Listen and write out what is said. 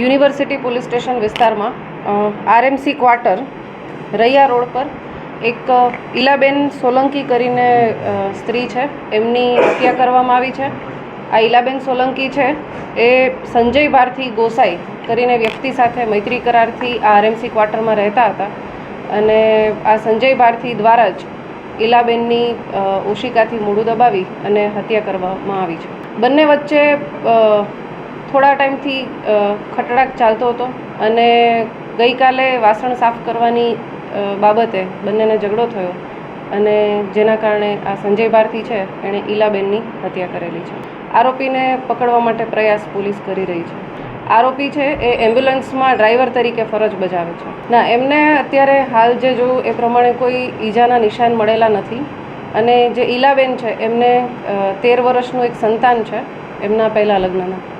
University police station વિસ્તારમાં RMC quarter, Raiya road પર એક ઈલાબેન સોલંકી કરીને સ્ત્રી છે. એમની હત્યા કરવામાં આવી છે. આ ઈલાબેન સોલંકી છે એ સંજય ભારથી ગોસાઈ કરીને વ્યક્તિ સાથે મૈત્રી કરારથી આ આરએમસી ક્વાર્ટરમાં રહેતા હતા. અને આ સંજય ભારથી દ્વારા જ ઈલાબેનની ઓશિકાથી મૂળું દબાવી અને હત્યા કરવામાં આવી છે. બંને વચ્ચે થોડા ટાઈમથી ખટડાક ચાલતો હતો અને ગઈકાલે વાસણ સાફ કરવાની બાબતે બંનેને ઝઘડો થયો અને જેના કારણે આ સંજય ભારતી છે, એણે ઈલાબેનની હત્યા કરેલી છે. આરોપીને પકડવા માટે પ્રયાસ પોલીસ કરી રહી છે. આરોપી છે, એ એમ્બ્યુલન્સમાં ડ્રાઈવર તરીકે ફરજ બજાવે છે. ના, એમને અત્યારે હાલ જે જોયું, એ પ્રમાણે કોઈ ઈજાના નિશાન મળેલા નથી અને જે ઈલાબેન છે, એમને તેર વર્ષનું એક સંતાન છે, એમના પહેલાં લગ્નના.